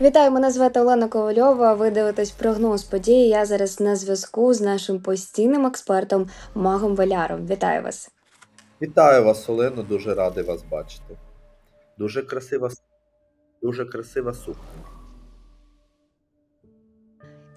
Вітаю, мене звати Олена Ковальова. Ви дивитесь прогноз події. Я зараз на зв'язку з нашим постійним експертом Магом Валяром. Вітаю вас. Вітаю вас, Олено, дуже радий вас бачити. Дуже красива, дуже красива сукня.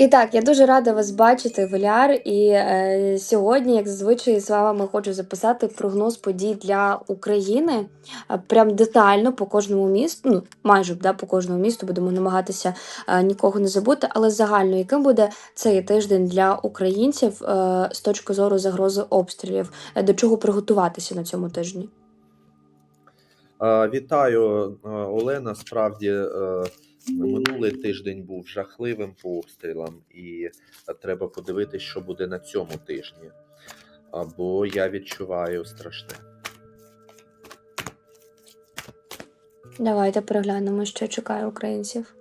І так, я дуже рада вас бачити, Валяр. І е, сьогодні, як зазвичай, з вами хочу записати прогноз подій для України. Е, Прям детально по кожному місту, ну майже да, по кожному місту будемо намагатися е, нікого не забути, але загально, яким буде цей тиждень для українців е, з точки зору загрози обстрілів, Е, до чого приготуватися на цьому тижні? Е, Вітаю, Олена. Справді, е, минулий тиждень був жахливим по обстрілам, і е, треба подивитися, що буде на цьому тижні. Або я відчуваю страшне. Давайте переглянемо, що чекає українців.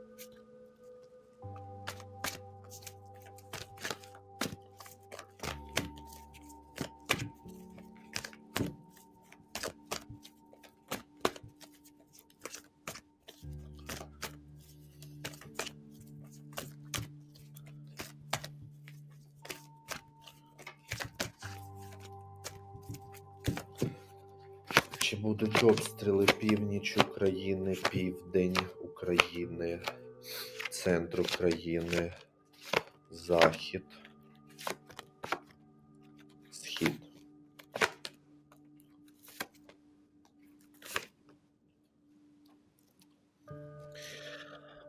Чи будуть обстріли північ України, південь України, центр України, захід, схід.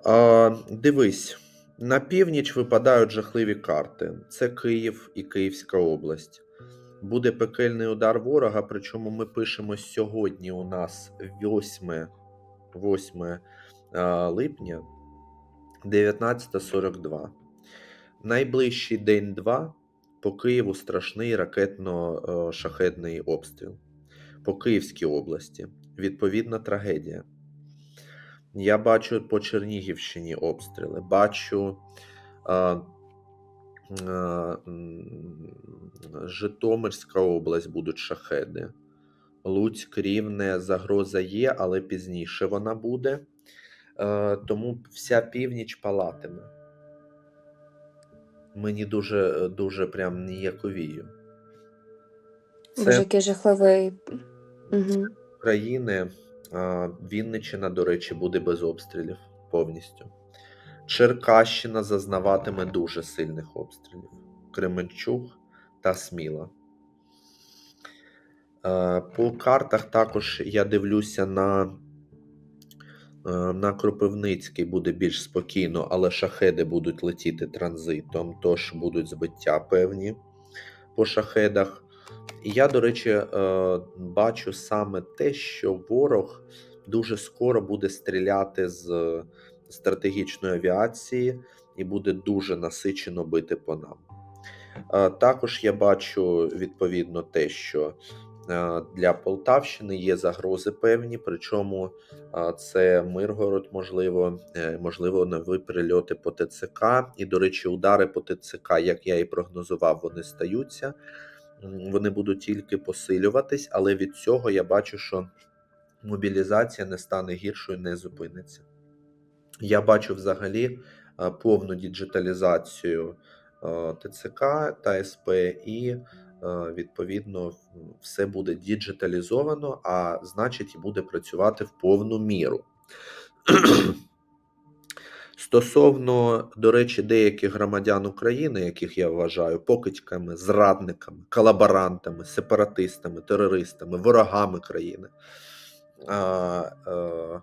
А, дивись, на північ випадають жахливі карти. Це Київ і Київська область. Буде пекельний удар ворога, причому ми пишемо сьогодні у нас 8, 8 липня 19.42. Найближчий день-два по Києву страшний ракетно-шахедний обстріл. По Київській області. Відповідна трагедія. Я бачу по Чернігівщині обстріли. Бачу Житомирська область будуть шахеди. Луцьк, Рівне, загроза є, але пізніше вона буде. Е, тому вся північ палатиме. Мені дуже, дуже прям ніяковію. Боже, який жахливий. Угу. країни. Вінниччина, до речі, буде без обстрілів повністю. Черкащина зазнаватиме дуже сильних обстрілів. Кременчуг та Сміла. Е, По картах також я дивлюся на, е, на Кропивницький буде більш спокійно, але шахеди будуть летіти транзитом, тож будуть збиття певні по шахедах. Я, до речі, е, бачу саме те, що ворог дуже скоро буде стріляти з стратегічної авіації і буде дуже насичено бити по нам. Е, Також я бачу відповідно те, що е, для Полтавщини є загрози певні, причому е, це Миргород, можливо, можливо, нові прильоти по ТЦК. І, до речі, удари по ТЦК, як я і прогнозував, вони стаються. Вони будуть тільки посилюватись, але від цього я бачу, що мобілізація не стане гіршою, не зупиниться. Я бачу взагалі е, повну діджиталізацію е, ТЦК та СП, і е, відповідно все буде діджиталізовано, а значить і буде працювати в повну міру. Стосовно, до речі, деяких громадян України, яких я вважаю покидьками, зрадниками, колаборантами, сепаратистами, терористами, ворогами країни. А, е,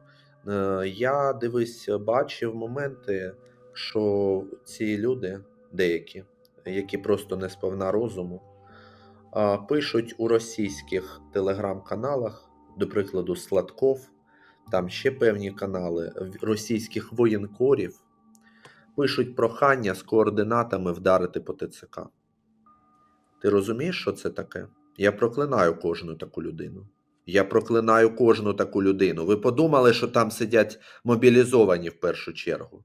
я дивись, бачив моменти, що ці люди, деякі, які просто не сповна розуму, пишуть у російських телеграм-каналах, до прикладу, Сладков, там ще певні канали російських воєнкорів, пишуть прохання з координатами вдарити по ТЦК. Ти розумієш, що це таке? Я проклинаю кожну таку людину. Я проклинаю кожну таку людину. Ви подумали, що там сидять мобілізовані в першу чергу.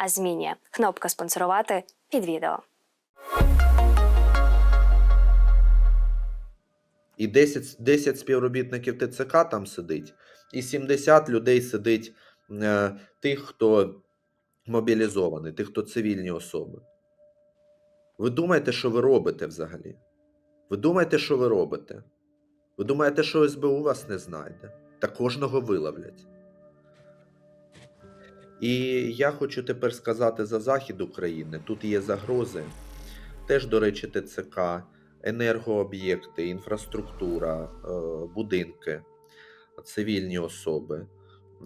а змінює. Кнопка спонсорувати під відео. І 10, 10 співробітників ТЦК там сидить, і 70 людей сидить е, тих, хто мобілізований, тих, хто цивільні особи. Ви думаєте, що ви робите взагалі? Ви думаєте, що ви робите? Ви думаєте, що СБУ вас не знайде? Та кожного виловлять. І я хочу тепер сказати за захід України. Тут є загрози. Теж, до речі, ТЦК, енергооб'єкти, інфраструктура, е, будинки, цивільні особи.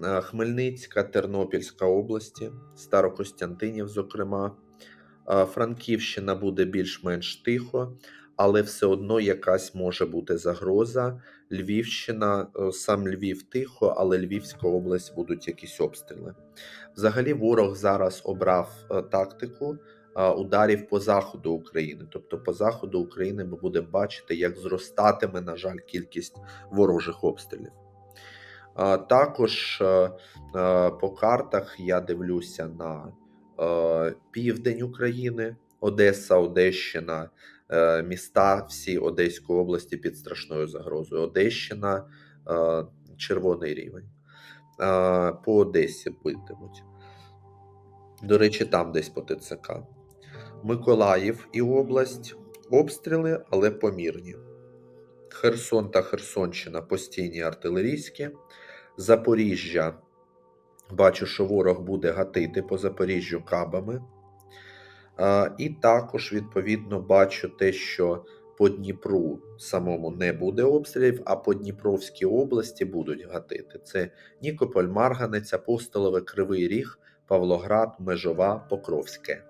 Е, Хмельницька, Тернопільська області, Старокостянтинів, зокрема. Е, Франківщина буде більш-менш тихо, але все одно якась може бути загроза. Львівщина, е, сам Львів тихо, але Львівська область будуть якісь обстріли. Взагалі, ворог зараз обрав е, тактику е, ударів по заходу України. Тобто, по заходу України ми будемо бачити, як зростатиме, на жаль, кількість ворожих обстрілів. Також по картах я дивлюся на південь України, Одеса, Одещина, міста всі Одеської області під страшною загрозою. Одещина, е, червоний рівень. Е, По Одесі битимуть. До речі, там десь по ТЦК. Миколаїв і область. Обстріли, але помірні. Херсон та Херсонщина постійні артилерійські. Запоріжжя. Бачу, що ворог буде гатити по Запоріжжю кабами. І також, відповідно, бачу те, що по Дніпру самому не буде обстрілів, а по Дніпровській області будуть гатити. Це Нікополь, Марганець, Апостолове, Кривий Ріг, Павлоград, Межова, Покровське.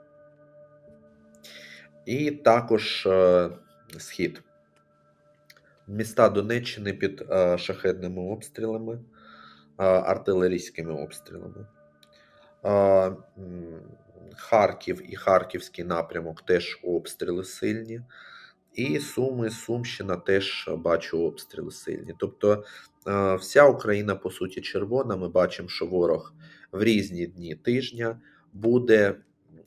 І також е, схід. Міста Донеччини під е, шахедними обстрілами, е, артилерійськими обстрілами. Е, Харків і Харківський напрямок теж обстріли сильні. І Суми, Сумщина теж бачу обстріли сильні. Тобто е, вся Україна, по суті, червона. Ми бачимо, що ворог в різні дні тижня буде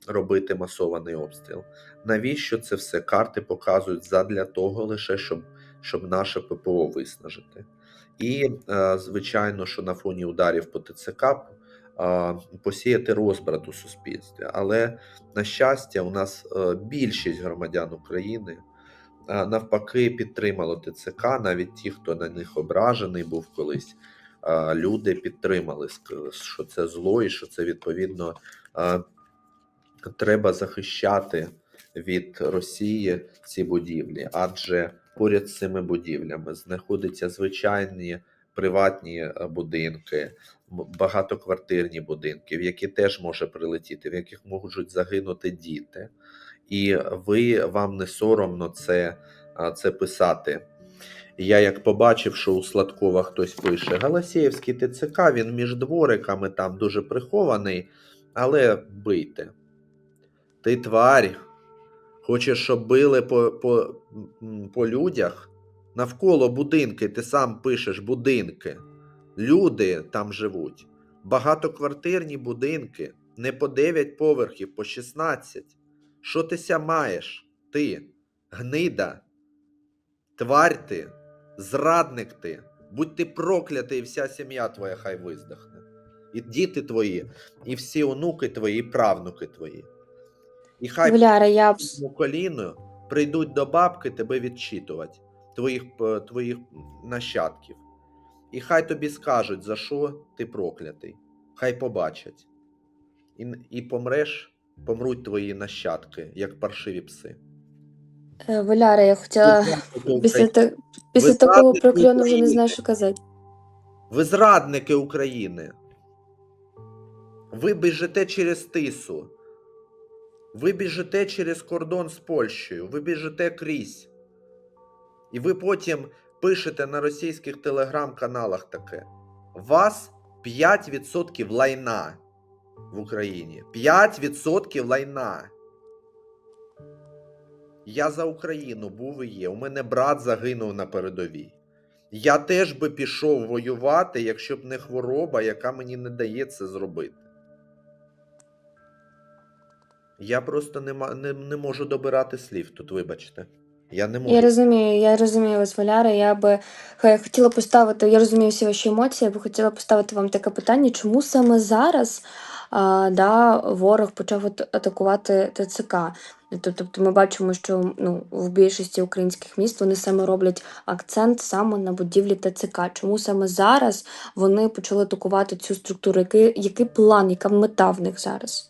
робити масований обстріл. Навіщо це все? Карти показують задля того лише, щоб, щоб наше ППО виснажити. І, е, звичайно, що на фоні ударів по ТЦК посіяти розбрат у суспільстві. Але, на щастя, у нас е, більшість громадян України навпаки підтримало ТЦК, навіть ті, хто на них ображений був колись. Люди підтримали, що це зло, і що це відповідно треба захищати від Росії ці будівлі, адже поряд з цими будівлями знаходяться звичайні приватні е, будинки, багатоквартирні будинки, в які теж може прилетіти, в яких можуть загинути діти. І ви вам не соромно це, це писати. Я як побачив, що у Сладкова хтось пише Галасєєвський ТЦК, він між двориками там дуже прихований, але бийте. Ти тварь. Хочеш, щоб били по, по, по людях? Навколо будинки, ти сам пишеш будинки. Люди там живуть. Багатоквартирні будинки, не по 9 поверхів, по 16. Що ти ся маєш? Ти, гнида, тварь ти, зрадник ти, будь ти проклятий, і вся сім'я твоя хай виздохне. І діти твої, і всі онуки твої, і правнуки твої. І хай Валяра, я коліну прийдуть до бабки тебе відчитувати, твоїх, твоїх нащадків. І хай тобі скажуть, за що ти проклятий. Хай побачать. І, і помреш, помруть твої нащадки, як паршиві пси. е, Валяра, я хотіла після, та... після такого прокльону вже не знаю, що казати. Ви зрадники України. Ви біжите через тису. Ви біжите через кордон з Польщею, ви біжите крізь. І ви потім пишете на російських телеграм-каналах таке. Вас 5% лайна в Україні. 5% лайна. Я за Україну був і є. У мене брат загинув на передовій. Я теж би пішов воювати, якщо б не хвороба, яка мені не дає це зробити. Я просто не, не, не можу добирати слів тут, вибачте. Я не можу. Я розумію, я розумію вас, Валяра. Я би х- хотіла поставити, я розумію всі ваші емоції, я би хотіла поставити вам таке питання, чому саме зараз а, да, ворог почав атакувати ТЦК? Тобто ми бачимо, що ну, в більшості українських міст вони саме роблять акцент саме на будівлі ТЦК. Чому саме зараз вони почали атакувати цю структуру? Який, який план, яка мета в них зараз?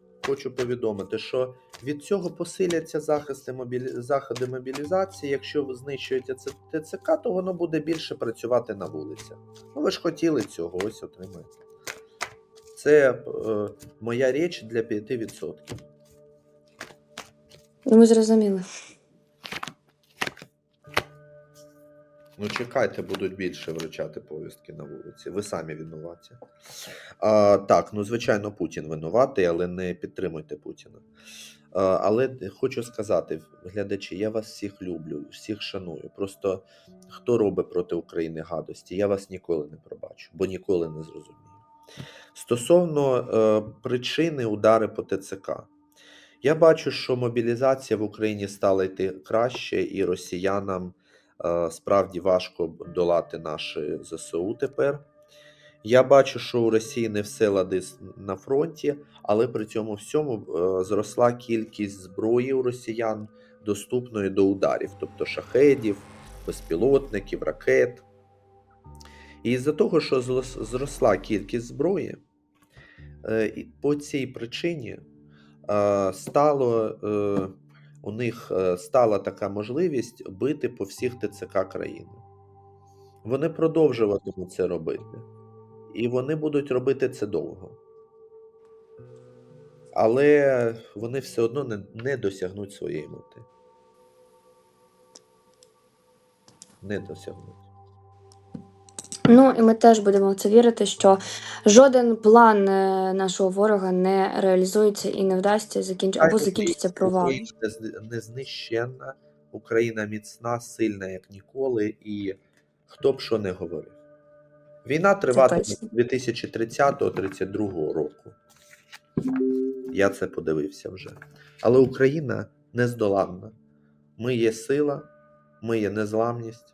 хочу повідомити, що від цього посиляться захисти мобілі... заходи мобілізації. Якщо ви знищуєте ТЦК, то воно буде більше працювати на вулицях. Ну, ви ж хотіли цього, ось отримаєте. Це е, моя річ для 5%. Ну, ми зрозуміли. Ну, чекайте, будуть більше вручати повістки на вулиці. Ви самі винуваті. А, так, ну звичайно, Путін винуватий, але не підтримуйте Путіна. А, але хочу сказати, глядачі, я вас всіх люблю, всіх шаную. Просто хто робить проти України гадості, я вас ніколи не пробачу, бо ніколи не зрозумію. Стосовно е, причини удари по ТЦК. Я бачу, що мобілізація в Україні стала йти краще, і росіянам справді важко долати наші ЗСУ тепер. Я бачу, що у Росії не все лади на фронті, але при цьому всьому е, зросла кількість зброї у росіян, доступної до ударів, тобто шахедів, безпілотників, ракет. І з-за того, що зросла кількість зброї, е, по цій причині е, стало, е, у них е, стала така можливість бити по всіх ТЦК країни. Вони продовжуватимуть це робити. І вони будуть робити це довго. Але вони все одно не, не досягнуть своєї мети. Не досягнуть. Ну і ми теж будемо в це вірити, що жоден план е, нашого ворога не реалізується і не вдасться закінчити або закінчиться провалом. Україна не з- Україна міцна, сильна, як ніколи, і хто б що не говорив. Війна триватиме з 2030-32 року. Я це подивився вже. Але Україна нездоланна. Ми є сила, ми є незламність.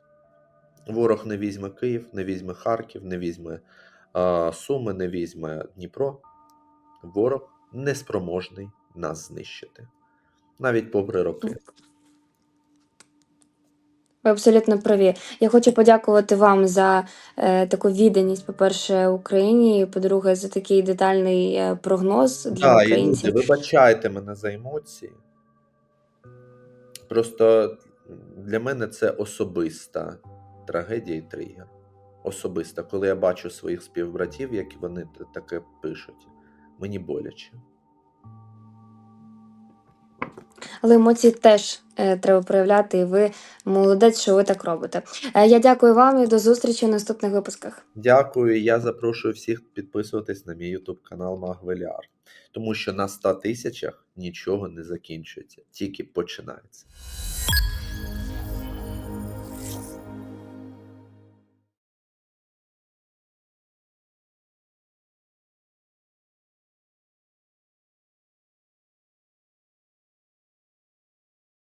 Ворог не візьме Київ, не візьме Харків, не візьме а, Суми, не візьме Дніпро. Ворог неспроможний нас знищити. Навіть попри роки. Ви абсолютно праві. Я хочу подякувати вам за е, таку відданість, по-перше, Україні, і по-друге, за такий детальний е, прогноз для Так, і люди, вибачайте мене за емоції. Просто для мене це особиста трагедія і тригер. Особиста. Коли я бачу своїх співбратів, як вони таке пишуть, мені боляче. Але емоції теж е, треба проявляти, і ви молодець, що ви так робите. Е, я дякую вам і до зустрічі в наступних випусках. Дякую. Я запрошую всіх підписуватись на мій YouTube канал Магвеліар. Тому що на 100 тисячах нічого не закінчується, тільки починається.